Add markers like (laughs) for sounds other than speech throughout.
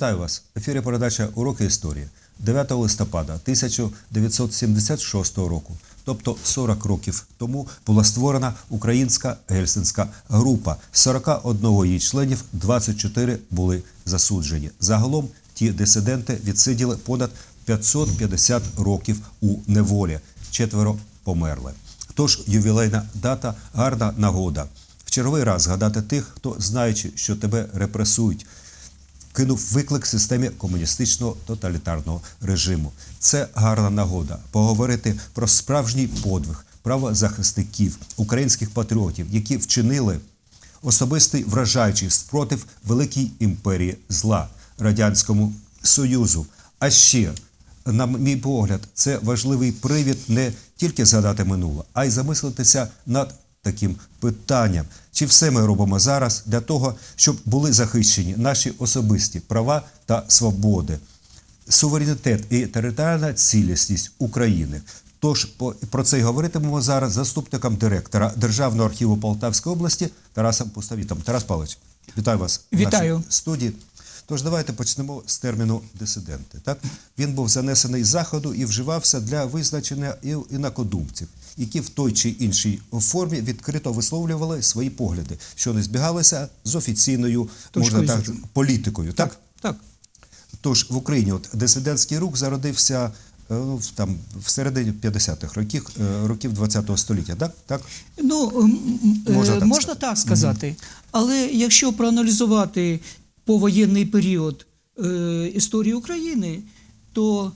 Вітаю вас. В ефірі передача Уроки історії 9 листопада 1976 року, тобто 40 років тому, була створена українська гельсінська група. З 41 її членів 24 були засуджені. Загалом ті дисиденти відсиділи понад 550 років у неволі. Четверо померли. Тож ювілейна дата гарна нагода. В черговий раз згадати тих, хто, знаючи, що тебе репресують, кинув виклик системі комуністичного тоталітарного режиму. Це гарна нагода поговорити про справжній подвиг правозахисників, українських патріотів, які вчинили особистий вражаючий спротив великій імперії зла радянському союзу. А ще, на мій погляд, це важливий привід не тільки згадати минуле, а й замислитися над таким питанням. Чи все ми робимо зараз для того, щоб були захищені наші особисті права та свободи, суверенітет і територіальна цілісність України? Тож по- про це й говоритимемо зараз заступником директора Державного архіву Полтавської області Тарасом Пустовітом. Тарас Павлович, вітаю вас в нашій студії. Тож давайте почнемо з терміну дисиденти. Так він був занесений з заходу і вживався для визначення інакодумців, які в той чи іншій формі відкрито висловлювали свої погляди, що не збігалися з офіційною можна так політикою. Так? Так. Тож в Україні от дисидентський рух зародився е, ну, в- там всередині 50-х років, е, років 20-го століття. Так? Так? Ну, м, м, е, Можна так можна сказати. так сказати. Але якщо проаналізувати повоєнний період е, історії України, то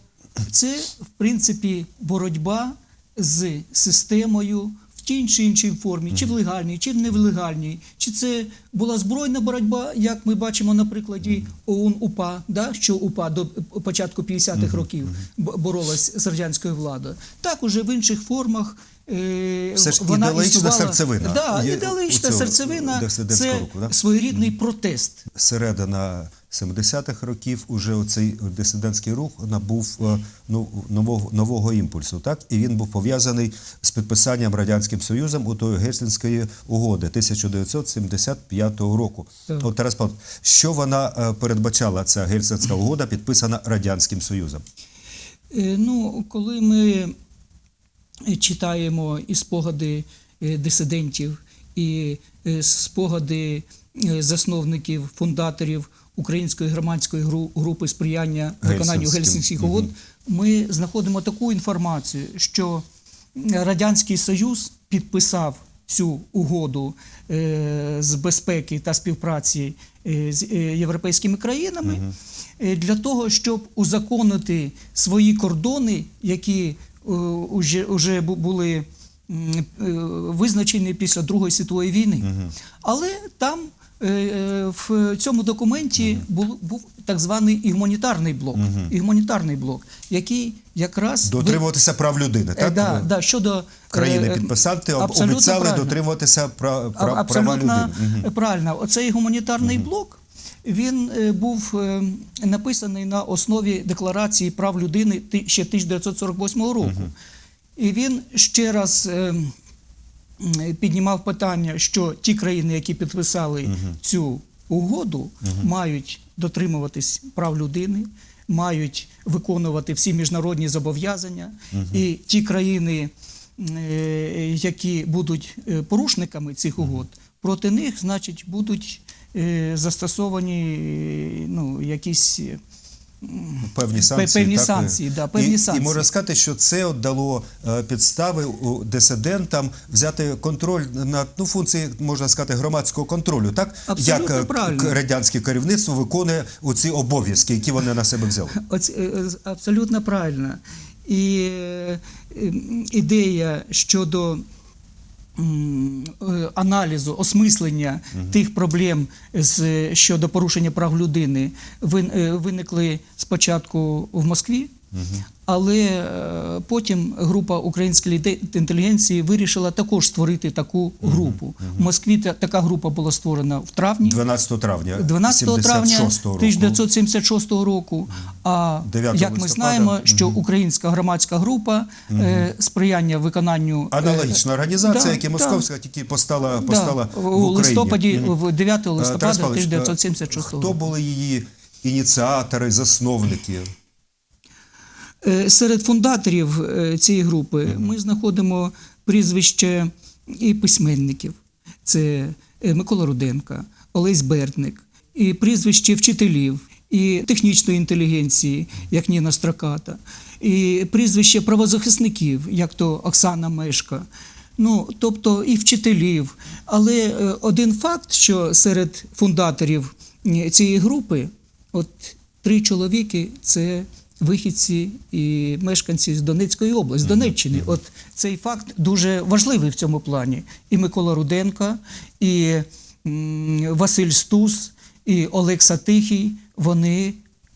це, в принципі, боротьба з системою в тій чи іншій формі, чи в легальній, чи в невлегальній, чи це була збройна боротьба, як ми бачимо на прикладі ОУН УПА, да, що УПА до початку 50-х років бо- боролась з радянською владою. Так уже в інших формах. Е, Все ж вона ідеологічна існувала- серцевина Да, є ідеологічна цього серцевина це руху, да? своєрідний протест. середина 70-х років уже оцей дисидентський рух набув е, ну, нового, нового імпульсу, так? І він був пов'язаний з підписанням Радянським Союзом у тої Гельсінської угоди 1975 року. Так. От Тарас Павлович, що вона е, передбачала, ця Гельсінська угода, підписана Радянським Союзом? Ну, коли ми читаємо і спогади е, дисидентів, і е, спогади е, засновників, фундаторів Української громадської групи сприяння виконанню Гельсінських угод, ми знаходимо таку інформацію, що Радянський Союз підписав цю угоду е, з безпеки та співпраці е, з е, європейськими країнами е, для того, щоб узаконити свої кордони, які е, уже, були е, визначені після Другої світової війни. Але там е, в цьому документі був, був так званий і гуманітарний блок, і гуманітарний блок, який якраз ви- Дотримуватися прав людини, так? да, да, щодо Країни абсолютно обіцяли правильно. дотримуватися пра, А- пра, права абсолютно людини. правильно. Оцей гуманітарний блок він е, був е, написаний на основі декларації прав людини ще 1948 року. І він ще раз е, піднімав питання, що ті країни, які підписали цю угоду, мають дотримуватись прав людини, мають виконувати всі міжнародні зобов'язання. І ті країни, які будуть порушниками цих угод, проти них, значить, будуть застосовані е, ну, якісь. е, Певні санкції, певні так? санкції, да, певні і, санкції. І можна сказати, що це дало е, підстави дисидентам взяти контроль над ну, функції, можна сказати, громадського контролю, так? Абсолютно Як е, правильно. радянське керівництво виконує оці обов'язки, які вони на себе взяли. Оц, е, е, абсолютно правильно. І е, ідея щодо е, аналізу, осмислення тих проблем з, щодо порушення прав людини е, виникли спочатку в Москві. Але е, потім група української інтелігенції вирішила також створити таку групу. В Москві та- така група була створена в травні. 12 травня 12 травня 76 року. 1976 року. А як ми знаємо, що українська громадська група е, сприяння виконанню е, Аналогічна організація, да, як і московська, тільки постала, постала в листопаді, в 9 Е, Тарас листопада Павлович, е, 1976 Хто були її ініціатори, засновники? Е, Серед фундаторів е, цієї групи ми знаходимо прізвище і письменників. Це е, Микола Руденка, Олесь Бердник, і прізвище вчителів, і технічної інтелігенції, як Ніна Строката, і прізвище правозахисників, як то Оксана Мешка. Ну, тобто і вчителів. Але один факт, що серед фундаторів цієї групи, от три чоловіки це вихідці і мешканці з Донецької області, з Донеччини. От цей факт дуже важливий в цьому плані. І Микола Руденка, і Василь Стус, і Олекса Тихий. Вони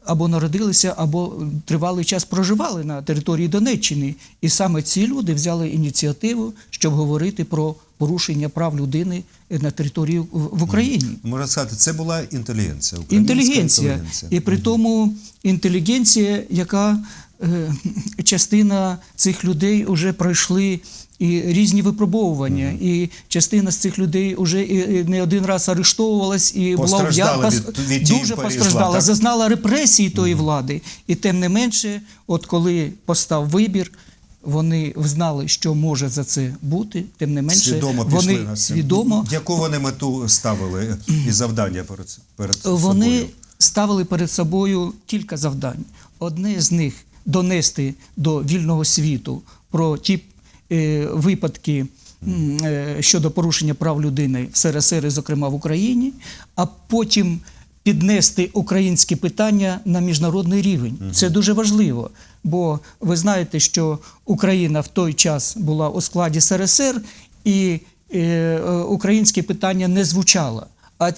або народилися, або тривалий час проживали на території Донеччини. І саме ці люди взяли ініціативу, щоб говорити про порушення прав людини на території в Україні. Можна сказати, це була інтелігенція. Інтелігенція. інтелігенція. І при тому інтелігенція, яка е, частина цих людей вже пройшли і різні випробовування, і частина з цих людей вже не один раз арештовувалась і була Постраждала від- від дуже постраждала, так? зазнала репресії тої влади. І тим не менше, от коли постав вибір. Вони знали, що може за це бути, тим не менше свідомо вони на це. свідомо Яку вони мету ставили і завдання перед, перед Вони собою? ставили перед собою кілька завдань. Одне з них донести до вільного світу про ті випадки е, щодо порушення прав людини в СРСР, і, зокрема в Україні, а потім піднести українські питання на міжнародний рівень. Це дуже важливо. Бо ви знаєте, що Україна в той час була у складі СРСР, і е, е, українське питання не звучало. А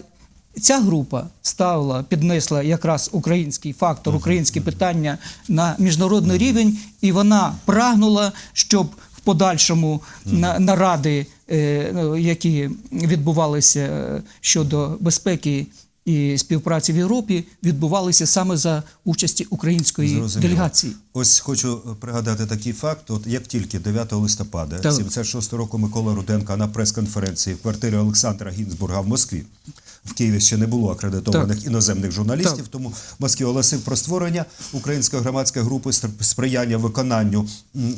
Ця група ставила, піднесла якраз український фактор, українські питання на міжнародний рівень, і вона прагнула, щоб в подальшому на, наради, е, ну, які відбувалися е, щодо безпеки і співпраці в Європі, відбувалися саме за участі української Зрозуміло. делегації. Ось хочу пригадати такий факт. От як тільки 9 листопада Так. 76 року Микола Руденко на прес-конференції в квартирі Олександра Гінзбурга в Москві. В Києві ще не було акредитованих іноземних журналістів, Так. тому Москві оголосив про створення української громадської групи сприяння виконанню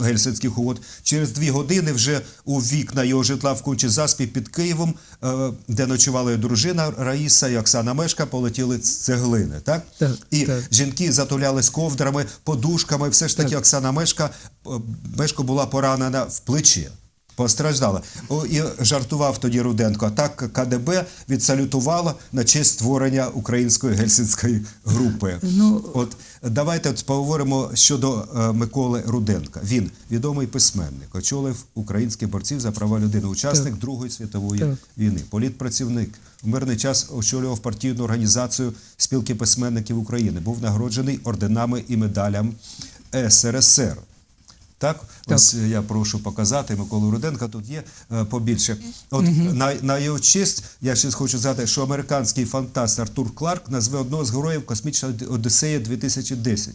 гельсинських угод. Через дві години вже у вікна його житла в Кунчі Заспі під Києвом, е, де ночували дружина Раїса і Оксана Мешка, полетіли цеглини. Так? Так, І так. Жінки затулялись ковдрами, подушками. Все ж таки Так. Оксана Мешка е, Мешко була поранена в плечі. Постраждала. О, і жартував тоді Руденко. Так КДБ відсалютувало на честь створення української гельсінської групи. Ну, От давайте от поговоримо щодо е, Миколи Руденка. Він відомий письменник, очолив українських борців за права людини, учасник Другої світової Так. війни, політпрацівник. В мирний час очолював партійну організацію спілки письменників України. Був нагороджений орденами і медалям СРСР. Так, Так. ось е, я прошу показати Миколу Руденка. Тут є е, побільше. От на, на його честь я ще хочу сказати, що американський фантаст Артур Кларк назве одного з героїв космічної Одіссеї 2010.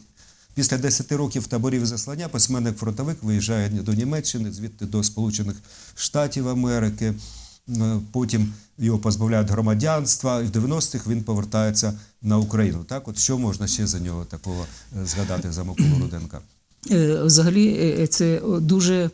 Після 10 років таборів заслання письменник фронтовик виїжджає до Німеччини, звідти до Сполучених Штатів Америки. Е, Потім його позбавляють громадянства, і в 90-х він повертається на Україну. Так, от що можна ще за нього такого е, згадати за Миколу Руденка? Е, Взагалі, це дуже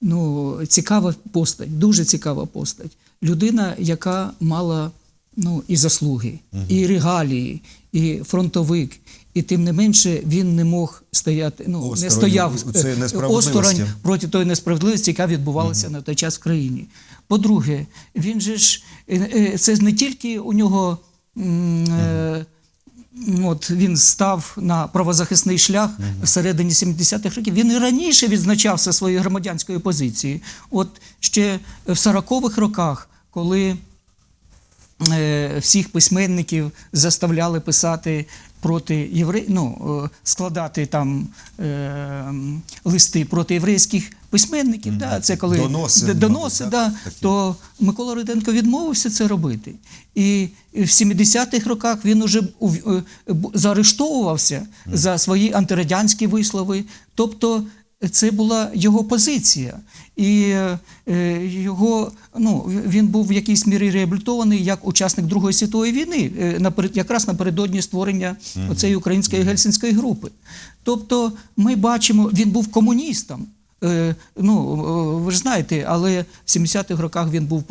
ну, цікава постать, дуже цікава постать. Людина, яка мала ну, і заслуги, і регалії, і фронтовик. І тим не менше він не мог стояти, ну не стояв е, осторонь проти тої несправедливості, яка відбувалася на той час в країні. По-друге, він же ж е, е, це не тільки у нього. м, е, От він став на правозахисний шлях всередині 70-х років. Він і раніше відзначався своєю громадянською позицією. От ще в 40-х роках, коли всіх письменників заставляли писати проти євре... ну, е, складати там е, листи проти єврейських письменників. Да, це коли Доноси, доноси да, то Микола Руденко відмовився це робити. І в 70-х роках він уже заарештовувався mm -hmm. за свої антирадянські вислови. Тобто це була його позиція. І е, його, ну, він був в якійсь мірі реабілітований як учасник Другої світової війни, е, якраз напередодні створення цієї української гельсінської групи. Тобто, ми бачимо, він був комуністом. Е, ну, ви ж знаєте, але в 70-х роках він був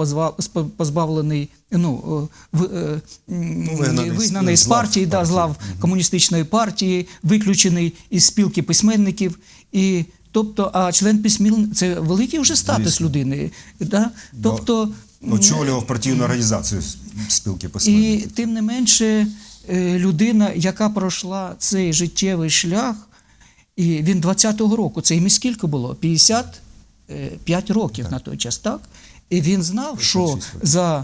позбавлений, ну, в- е, Ну, вигнаний з- вигнаний з з партії, да, з лав комуністичної партії, виключений із спілки письменників. І, тобто, а член письмін це великий вже статус Звісно. людини. Да? Тобто, Очолював партійну організацію спілки і тим не менше, е, людина, яка пройшла цей життєвий шлях, і він 20-го року, це йому скільки було? 55 років на той час, так? І він знав, що за е, е,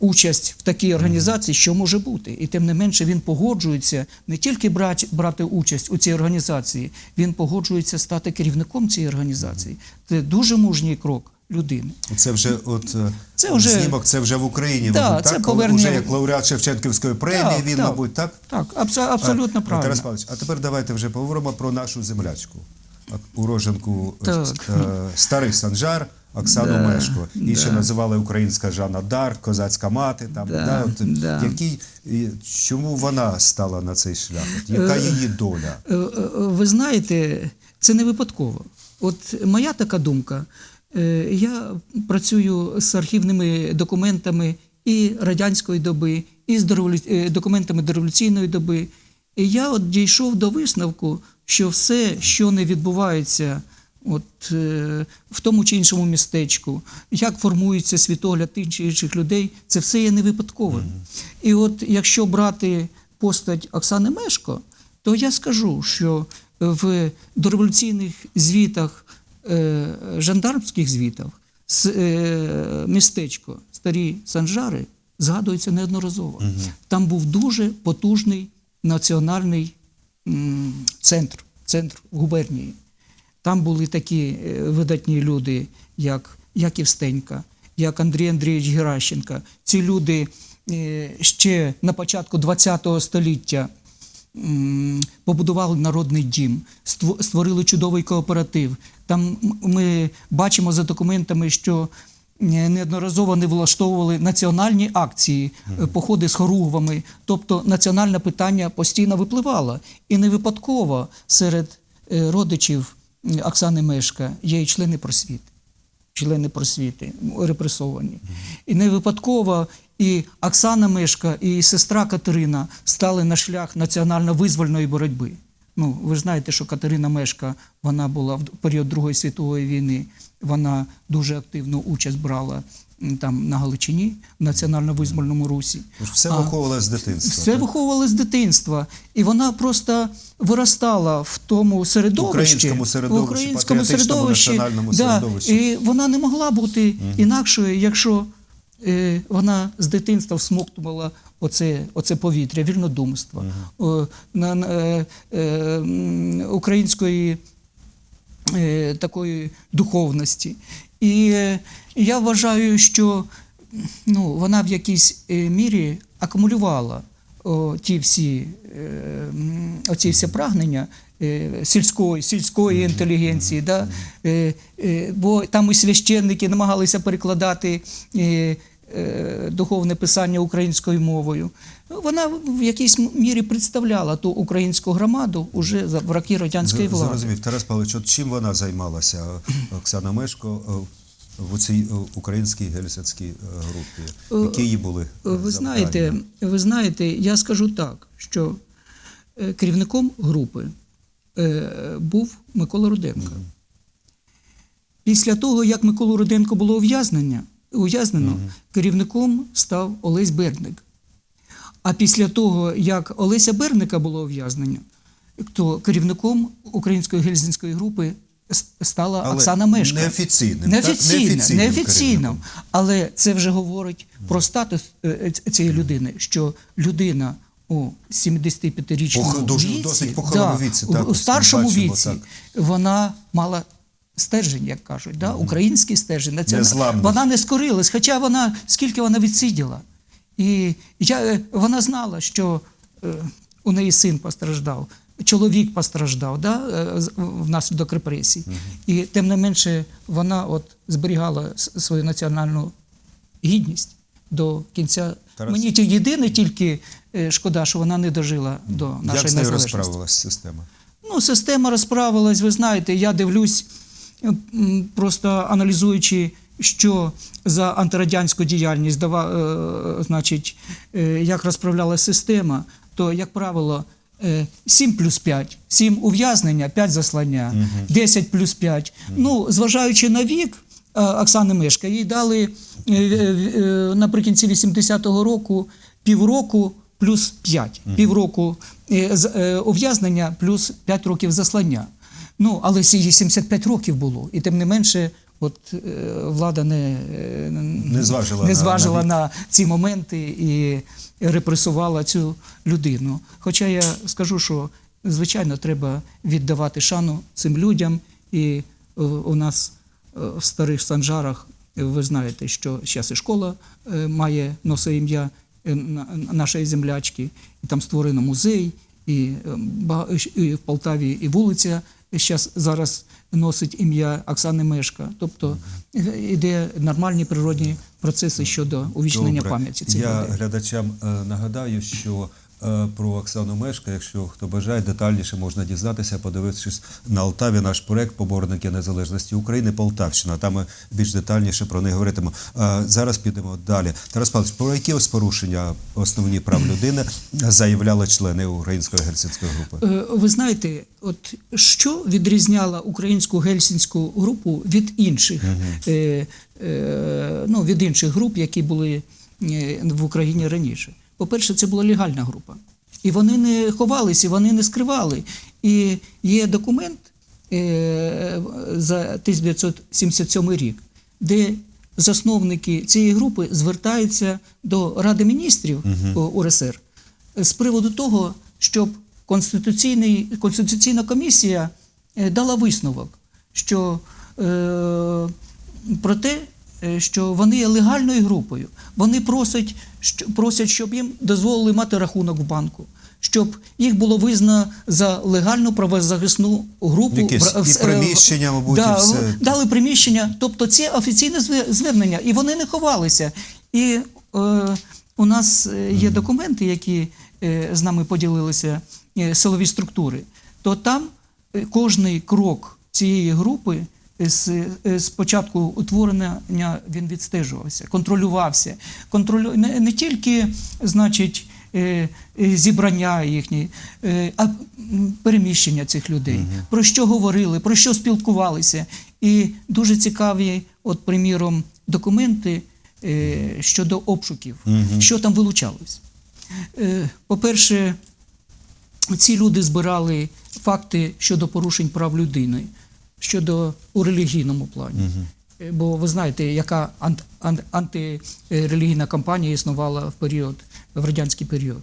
участь в такій організації, що може бути. І тим не менше він погоджується не тільки брати, участь у цій організації, він погоджується стати керівником цієї організації. Це дуже мужній крок людини. Це вже от е, Це вже- знімок, це вже в Україні. Да, мабуть, це так? Повернення- Уже як лауреат Шевченківської премії, Так, він, так. мабуть, так? Так, абсо- абсолютно А, правильно. Тарас Павлович, а тепер давайте вже поговоримо про нашу землячку, уроженку е, Так. е, Старий Санжар, Оксану Да, Мешко. Її ще називали українська Жанна Дарк, козацька мати. Там, Да, да, от, да. Який, чому вона стала на цей шлях? От, яка її доля? Е, е, Ви знаєте, це не випадково. От моя така думка. е, Я працюю з архівними документами і радянської доби, і з е, документами дореволюційної доби. І я от дійшов до висновку, що все, що не відбувається от, е, в тому чи іншому містечку, як формується світогляд тих чи інших людей, це все є не випадковим. І от якщо брати постать Оксани Мешко, то я скажу, що в дореволюційних звітах, е, жандармських звітах, е, містечко Старі Санжари згадується неодноразово. Там був дуже потужний національний м, центр, центр губернії. Там були такі е, видатні люди, як Яків Стенька, як Андрій Андрійович Геращенко. Ці люди е, ще на початку ХХ століття побудували народний дім, ство- створили чудовий кооператив. Там ми бачимо за документами, що неодноразово вони влаштовували національні акції, е, походи з хоругвами. Тобто національне питання постійно випливало. І не випадково серед родичів Оксани Мешка є і члени просвіти члени просвіти репресовані. І не випадково і Оксана Мешка, і сестра Катерина стали на шлях національно-визвольної боротьби. Ну, ви ж знаєте, що Катерина Мешка вона була в період Другої світової війни, вона дуже активну участь брала там на Галичині, в національно-визвольному русі. Все А, виховувалося з дитинства. Все так? виховували з дитинства, і вона просто виростала в тому середовищі, Українському середовищі, в українському середовищі, національному да, середовищі. І вона не могла бути інакшою, якщо е, вона з дитинства всмоктувала оце, оце повітря, вільнодумства, о, на, на, е, е, української е, такої духовності. І е, я вважаю, що ну, вона в якійсь е, мірі акумулювала ті всі, е, оці всі прагнення сільської, сільської інтелігенції. Да? Бо там і священники намагалися перекладати. Духовне писання українською мовою. Ну, Вона в якійсь мірі представляла ту українську громаду уже в роки радянської влади. Зрозумів. Тарас Павлович, от чим вона займалася, Оксана Мешко, е, в цій українській гельсінській е, групі? Які її були? е, Ви знаєте, ви знаєте, я скажу так, що е, керівником групи е, був Микола Руденко. Після того, як Миколу Руденко було ув'язнено, керівником став Олесь Берник. А після того, як Олеся Берника було ув'язнення, то керівником української гельсінської групи стала Але Оксана Мешка. неофіційним, так? Неофіційно, Неофіційним неофіційно. Але це вже говорить про статус е, ц- цієї людини, що людина у 75-річному Пох- віці, досить похилому віці, у- так, у старшому бачимо, віці, так. вона мала стержень, як кажуть, да? український стержень. Незламний. Вона не скорилась, хоча вона скільки вона відсиділа. І я, е, вона знала, що е, у неї син постраждав. чоловік постраждав да, е, внаслідок репресій. І тим не менше вона от зберігала свою національну гідність до кінця. Тарас. Мені ті- єдине тільки шкода, що вона не дожила до Як нашої з нею розправилась система? Ну, система розправилась, ви знаєте, я дивлюсь, просто аналізуючи, що за антирадянську діяльність дава, е, значить, е, як розправлялася система, то, як правило, е, 7 плюс 5, 7 ув'язнення, 5 заслання, 10 плюс 5. Ну, зважаючи на вік е, Оксани Мешка, їй дали е, е, е, наприкінці 80-го року півроку плюс 5. Півроку е, е, ув'язнення плюс 5 років заслання. Ну, але їй 75 років було. І тим не менше, от е, влада не, е, Не зважила не зважила на на, ці моменти і репресувала цю людину. Хоча я скажу, що звичайно треба віддавати шану цим людям. І е, у нас в старих санжарах ви знаєте, що зараз і школа має носить ім'я на- нашої землячки, і там створено музей, і, і в Полтаві і вулиця щас, зараз носить ім'я Оксани Мешка. Тобто іде нормальні природні процеси щодо увічнення пам'яті цих Я людей. глядачам е, нагадаю, що про Оксану Мешка, якщо хто бажає, детальніше можна дізнатися, подивившись на Алтаві наш проект Поборники незалежності України Полтавщина. Там ми більш детальніше про неї говоритимо. Е, Зараз підемо далі. Тарас Павлович, про які ось порушення основні прав людини заявляли члени Української гельсінської групи? Е, Ви знаєте, от що відрізняло українську гельсінську групу від інших, е, е, ну, від інших груп, які були е, в Україні раніше? По-перше, це була легальна група. І вони не ховалися, вони не скривали. І є документ е, за 1977 рік, де засновники цієї групи звертаються до Ради міністрів о, УРСР з приводу того, щоб Конституційний, Конституційна комісія е, дала висновок, що е, про те, що вони є легальною групою. Вони просять, що, просять, щоб їм дозволили мати рахунок в банку, щоб їх було визнано за легальну правозахисну групу. Якісь і приміщення, мабуть, да, і все. дали приміщення. Тобто це офіційне звернення, і вони не ховалися. І е, у нас е, є документи, які е, з нами поділилися е, силові структури. То там е, кожний крок цієї групи з, е, з початку утворення він відстежувався, контролювався. Контролю... Не, не тільки, значить, е, е, зібрання їхні, а переміщення цих людей, про що говорили, про що спілкувалися. І дуже цікаві, от, приміром, документи щодо обшуків, що там вилучалось. По-перше, ці люди збирали факти щодо порушень прав людини, щодо у релігійному плані. Е, Бо ви знаєте, яка ант, ан- антирелігійна кампанія існувала в період, в радянський період.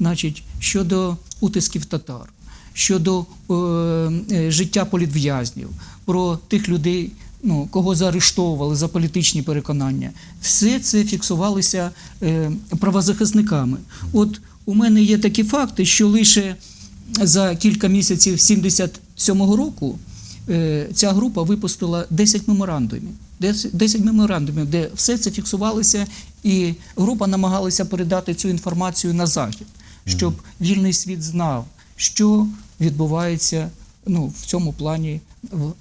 Значить, щодо утисків татар, щодо е, е, життя політв'язнів, про тих людей, ну, кого заарештовували за політичні переконання, все це фіксувалося е, правозахисниками. От у мене є такі факти, що лише за кілька місяців 77-го року ця група випустила 10 меморандумів. 10 10 меморандумів, де все це фіксувалося, і група намагалася передати цю інформацію на захід, щоб вільний світ знав, що відбувається ну, в цьому плані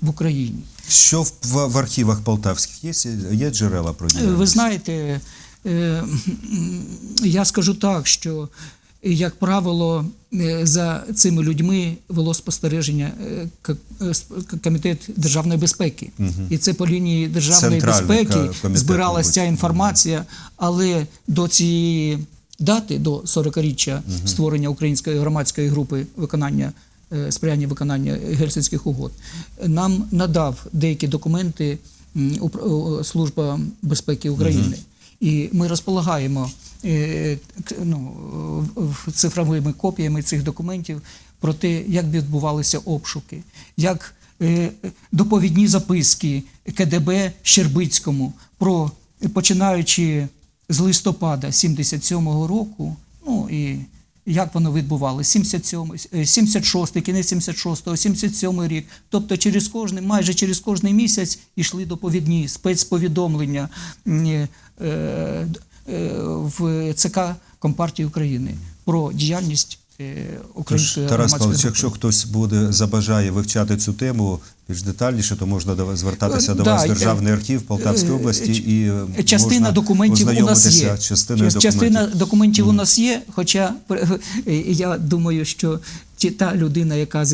в, Україні. Що в, в, архівах полтавських є, є джерела про Е, діяльність? Ви знаєте, е, я скажу так, що, як правило, е, за цими людьми вело спостереження е, е, комітет державної безпеки, і це по лінії державної безпеки збиралася ця інформація, але до цієї дати, до 40-річчя створення української громадської групи виконання сприяння виконання гельсінських угод, нам надав деякі документи Служба безпеки України. І ми розполагаємо ну, в- в- цифровими копіями цих документів про те, як відбувалися обшуки, як е, доповідні записки КДБ Щербицькому про починаючи з листопада 77-го року, ну і Як воно відбувалося? 77, е, 76, кінець 76, 77 рік. Тобто через кожний, майже через кожний місяць йшли доповідні спецповідомлення е, е, в ЦК Компартії України про діяльність е, Тож, Тарас Павлович, якщо хтось буде забажає вивчати цю тему більш детальніше, то можна звертатися Е, до да, вас в е, Державний архів Полтавської е, області і е, Частина можна документів у нас є. з Частина документів. документів у нас є, хоча е, е, я думаю, що ті- та людина, яка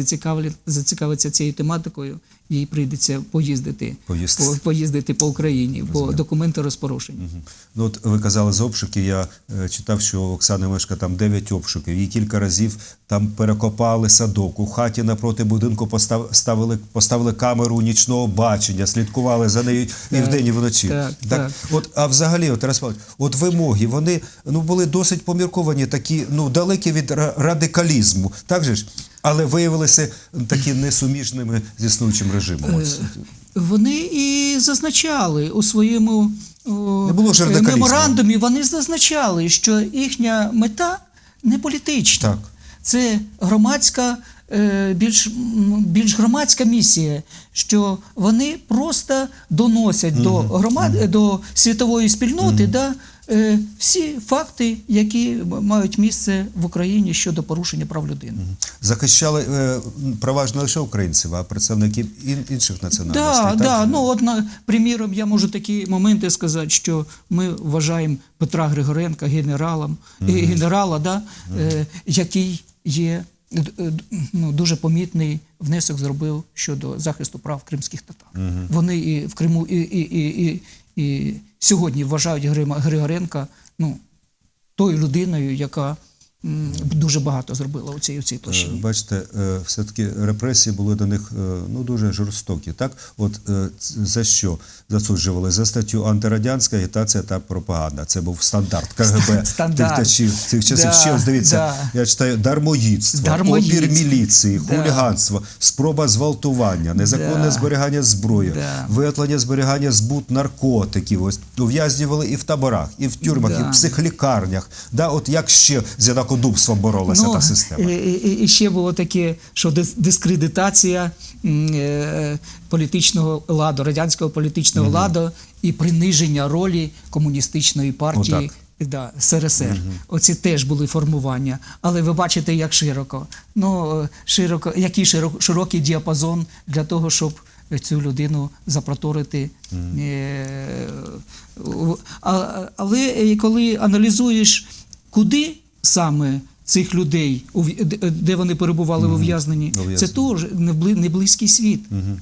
зацікавиться цією тематикою, їй прийдеться поїздити, Поїздити. по, поїздити по Україні, бо документи розпорошені. Мгм. Ну, от ви казали за обшуки. Я е, читав, що у Оксани Мешка там 9 обшуків. Її кілька разів там перекопали садок. У хаті напроти будинку постав, ставили, поставили камеру нічного бачення, слідкували за нею і вдень, і вночі. так, так. От, а взагалі, от, Тарас Павлович, от вимоги, вони ну, були досить помірковані, такі ну, далекі від радикалізму. Так же ж? Але виявилися такі несуміжними з існуючим режимом. От. Вони і зазначали у своєму Не було меморандумі, вони зазначали, що їхня мета не політична. Так. Це громадська, е, більш, більш громадська місія, що вони просто доносять до громад, до світової спільноти да, е, всі факти, які мають місце в Україні щодо порушення прав людини. Захищали е, права ж не лише українців, а представників ін- інших національностей. Да, так? да. Ну, от, на, приміром, я можу такі моменти сказати, що ми вважаємо Петра Григоренка генералом, е, генерала, да, е, який є е, ну, дуже помітний внесок зробив щодо захисту прав кримських татар. Вони і в Криму, і, і, і, і, і сьогодні вважають Грима- Григоренка ну, тою людиною, яка дуже багато зробила у цій, у цій Е, площині. Бачите, е, все-таки репресії були до них е, ну, дуже жорстокі. Так? От е, за що засуджували? За статтю антирадянська агітація та пропаганда. Це був стандарт КГБ Стандарт. тих часів. Цих часів. Да, Ще дивіться, да. я читаю дармоїдство, Дармоїдство. опір міліції, Да. хуліганство, спроба зґвалтування, незаконне Да. зберігання зброї, Да. виготовлення зберігання збут наркотиків. Ось ув'язнювали і в таборах, і в тюрмах, і Да. в психлікарнях. Да, от як ще з інакодубством боролася та система? Ну, І, і, ще було таке, що дискредитація е, політичного ладу, радянського політичного ладу і приниження ролі комуністичної партії. Да, СРСР. Оці теж були формування. Але ви бачите, як широко. Ну, е, широко, який широко, широкий діапазон для того, щоб цю людину запроторити. Е, а- але е, коли аналізуєш, куди саме цих людей, де- вони перебували в ув'язненні, це теж не близький світ,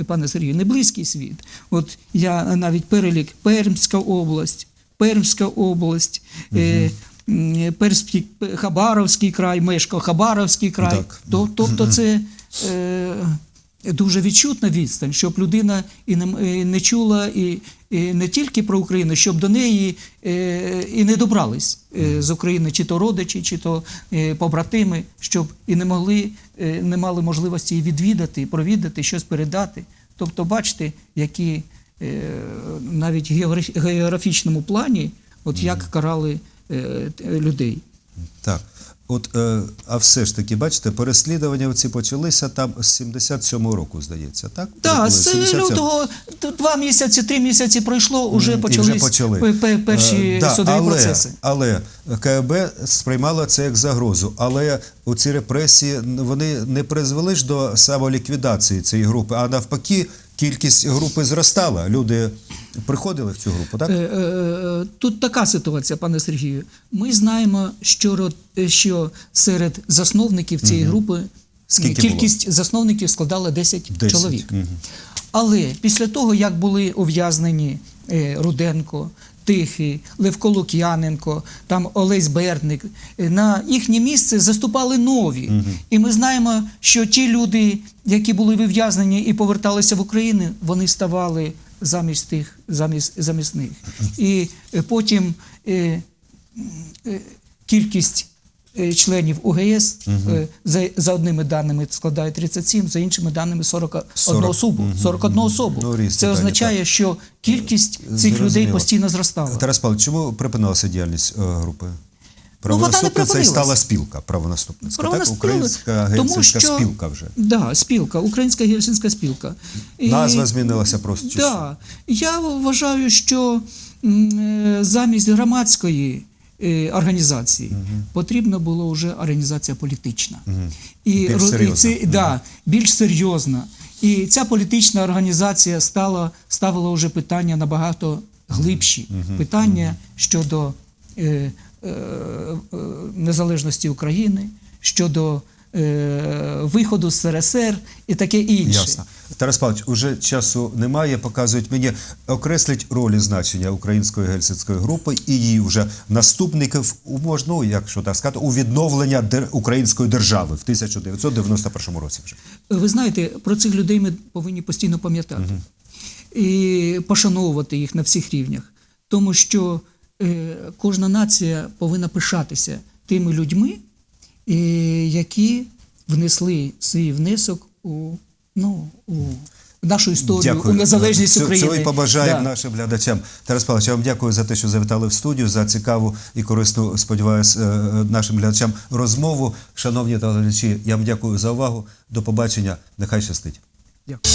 пане Сергію, не близький світ. От я навіть перелік Пермська область, Пермська область, е, Пермський, Хабаровський край, мешкав Хабаровський край. Так. Тобто це е, дуже відчутна відстань, щоб людина і не, і не чула і, і не тільки про Україну, щоб до неї е, і не добрались е, з України, чи то родичі, чи то е, побратими, щоб і не могли, е, не мали можливості її відвідати, провідати, щось передати. Тобто, бачите, які е, навіть в географічному плані, от як карали е, людей. Так. От, е, а все ж таки, бачите, переслідування ці почалися там з 77-го року, здається, так? Так, з 77? лютого два місяці, три місяці пройшло, уже почались вже почали. пе- пе- перші Е, да, судові але, процеси. Але КГБ сприймало це як загрозу. Але ці репресії вони не призвели ж до самоліквідації цієї групи, а навпаки, кількість групи зростала. Люди приходили в цю групу, так? Е, е, Тут така ситуація, пане Сергію. Ми знаємо, що, е, серед засновників цієї групи Скільки кількість засновників складала 10, 10, чоловік. Але після того, як були ув'язнені е, Руденко, Тихий, Левко Лук'яненко, там Олесь Берник, е, на їхнє місце заступали нові. І ми знаємо, що ті люди, які були вив'язнені і поверталися в Україну, вони ставали замість тих, замість, замість них. (laughs) І е, потім е, е, кількість членів УГС е, за, за одними даними складає 37, за іншими даними 41 40. особу. 41 особу. Ну, Це означає, що кількість цих людей постійно зростала. Тарас Павлович, чому припинилася діяльність е, групи? Правонаступниця і стала спілка правонаступницька, так? Українська гельсінська що- спілка вже. Да, спілка, Українська гельсінська спілка. І- Назва змінилася просто. Да. Я вважаю, що е, замість громадської е, організації потрібна була вже організація політична. І, Більш серйозна. і да, більш серйозна. І ця політична організація стала, ставила вже питання набагато глибші. Питання щодо е, е, е, незалежності України, щодо виходу з СРСР і таке інше. Ясно. Тарас Павлович, уже часу немає. Показують мені окреслить роль і значення української гельсінської групи і її вже наступників у можна, ну, якщо так сказати, у відновлення дер... української держави в 1991 році. Вже Ви знаєте, про цих людей ми повинні постійно пам'ятати і пошановувати їх на всіх рівнях, тому що е, кожна нація повинна пишатися тими людьми, е, які внесли свій внесок у, ну, у нашу історію, у незалежність Цього- України. Цього і побажаємо Да. нашим глядачам. Тарас Павлович, я вам дякую за те, що завітали в студію, за цікаву і корисну, сподіваюся, е, нашим глядачам розмову. Шановні телеглядачі, я вам дякую за увагу. До побачення. Нехай щастить. Дякую.